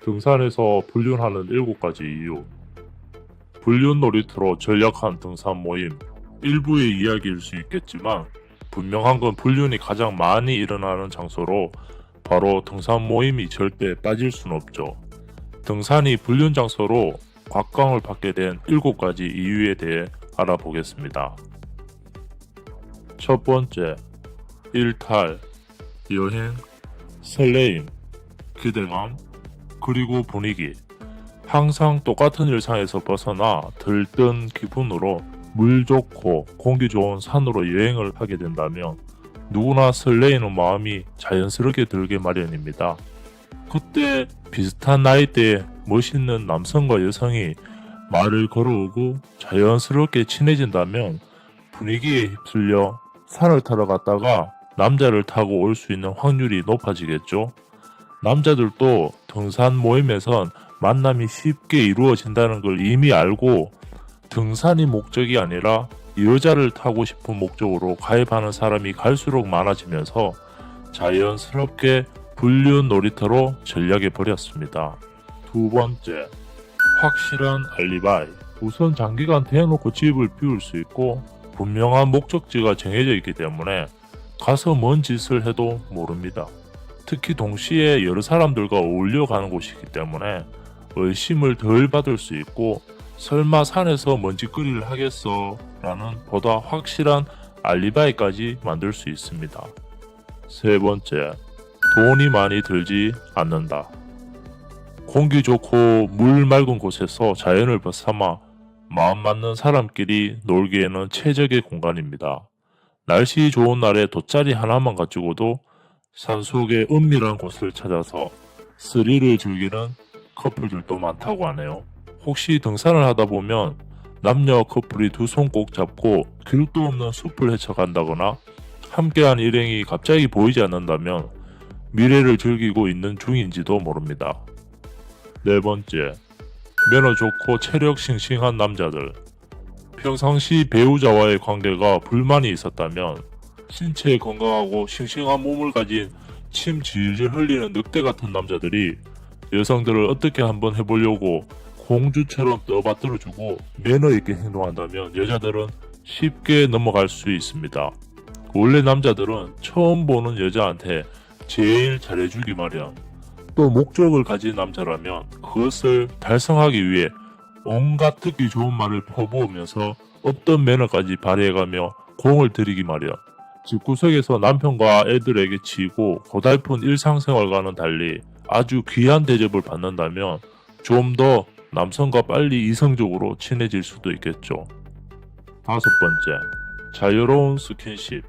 등산에서 불륜하는 7가지 이유. 불륜 놀이터로 전략한 등산 모임. 일부의 이야기일 수 있겠지만 분명한 건 불륜이 가장 많이 일어나는 장소로 바로 등산 모임이 절대 빠질 순 없죠. 등산이 불륜 장소로 곽광을 받게 된 7가지 이유에 대해 알아보겠습니다. 첫 번째, 일탈, 여행, 설레임, 기대감, 그리고 분위기. 항상 똑같은 일상에서 벗어나 들뜬 기분으로 물 좋고 공기 좋은 산으로 여행을 하게 된다면 누구나 설레이는 마음이 자연스럽게 들게 마련입니다. 그때 비슷한 나이대의 멋있는 남성과 여성이 말을 걸어오고 자연스럽게 친해진다면 분위기에 휩쓸려 산을 타러 갔다가 남자를 타고 올 수 있는 확률이 높아지겠죠. 남자들도 등산 모임에선 만남이 쉽게 이루어진다는 걸 이미 알고 등산이 목적이 아니라 여자를 타고 싶은 목적으로 가입하는 사람이 갈수록 많아지면서 자연스럽게 불륜 놀이터로 전략해 버렸습니다. 두 번째, 확실한 알리바이. 우선 장기간 대놓고 집을 비울 수 있고 분명한 목적지가 정해져 있기 때문에 가서 뭔 짓을 해도 모릅니다. 특히 동시에 여러 사람들과 어울려 가는 곳이기 때문에 의심을 덜 받을 수 있고 설마 산에서 먼지거리를 하겠어 라는 보다 확실한 알리바이까지 만들 수 있습니다. 세 번째, 돈이 많이 들지 않는다. 공기 좋고 물 맑은 곳에서 자연을 벗삼아 마음 맞는 사람끼리 놀기에는 최적의 공간입니다. 날씨 좋은 날에 돗자리 하나만 가지고도 산속의 은밀한 곳을 찾아서 스릴을 즐기는 커플들도 많다고 하네요. 혹시 등산을 하다 보면 남녀 커플이 두 손 꼭 잡고 길도 없는 숲을 헤쳐간다거나 함께한 일행이 갑자기 보이지 않는다면 미래를 즐기고 있는 중인지도 모릅니다. 네 번째, 매너 좋고 체력 싱싱한 남자들. 평상시 배우자와의 관계가 불만이 있었다면 신체 건강하고 싱싱한 몸을 가진 침 질질 흘리는 늑대 같은 남자들이 여성들을 어떻게 한번 해보려고 공주처럼 떠받들어주고 매너 있게 행동한다면 여자들은 쉽게 넘어갈 수 있습니다. 원래 남자들은 처음 보는 여자한테 제일 잘해주기 마련. 또 목적을 가진 남자라면 그것을 달성하기 위해 온갖 듣기 좋은 말을 퍼부으면서 없던 매너까지 발휘해가며 공을 들이기 마련. 집구석에서 남편과 애들에게 치고 고달픈 일상생활과는 달리 아주 귀한 대접을 받는다면 좀 더 남성과 빨리 이성적으로 친해질 수도 있겠죠. 다섯 번째, 자유로운 스킨십.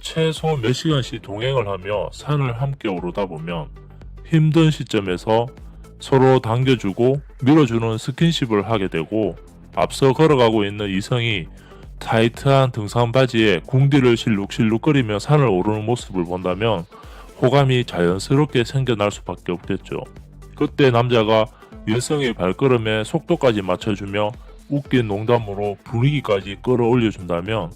최소 몇 시간씩 동행을 하며 산을 함께 오르다 보면 힘든 시점에서 서로 당겨주고 밀어주는 스킨십을 하게 되고 앞서 걸어가고 있는 이성이 타이트한 등산 바지에 궁디를 실룩실룩거리며 산을 오르는 모습을 본다면 호감이 자연스럽게 생겨날 수밖에 없겠죠. 그때 남자가 여성의 발걸음에 속도까지 맞춰주며 웃긴 농담으로 분위기까지 끌어올려준다면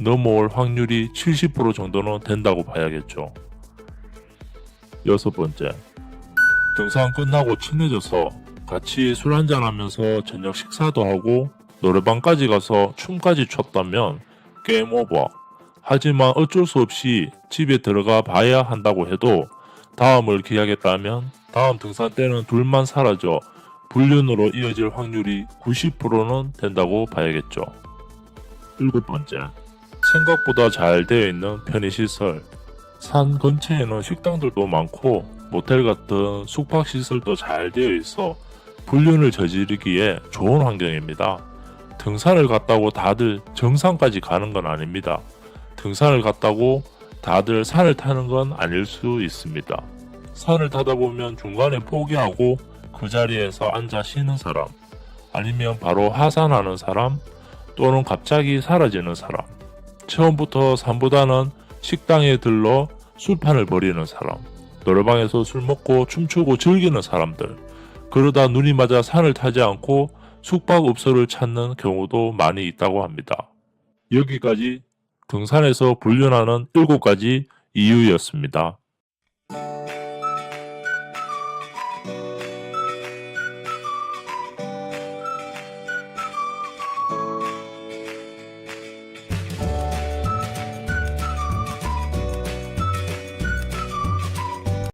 넘어올 확률이 70% 정도는 된다고 봐야겠죠. 여섯 번째, 등산 끝나고 친해져서 같이 술 한잔 하면서 저녁 식사도 하고 노래방까지 가서 춤까지 췄다면 게임 오버. 하지만 어쩔 수 없이 집에 들어가 봐야 한다고 해도 다음을 기약했다면 다음 등산 때는 둘만 사라져 불륜으로 이어질 확률이 90%는 된다고 봐야겠죠. 일곱 번째, 생각보다 잘 되어 있는 편의시설. 산 근처에는 식당들도 많고 모텔 같은 숙박시설도 잘 되어 있어 불륜을 저지르기에 좋은 환경입니다. 등산을 갔다고 다들 정상까지 가는 건 아닙니다. 등산을 갔다고 다들 산을 타는 건 아닐 수 있습니다. 산을 타다 보면 중간에 포기하고 그 자리에서 앉아 쉬는 사람, 아니면 바로 하산하는 사람, 또는 갑자기 사라지는 사람, 처음부터 산보다는 식당에 들러 술판을 벌이는 사람, 노래방에서 술 먹고 춤추고 즐기는 사람들, 그러다 눈이 맞아 산을 타지 않고 숙박업소를 찾는 경우도 많이 있다고 합니다. 여기까지 등산에서 불륜하는 7가지 이유였습니다.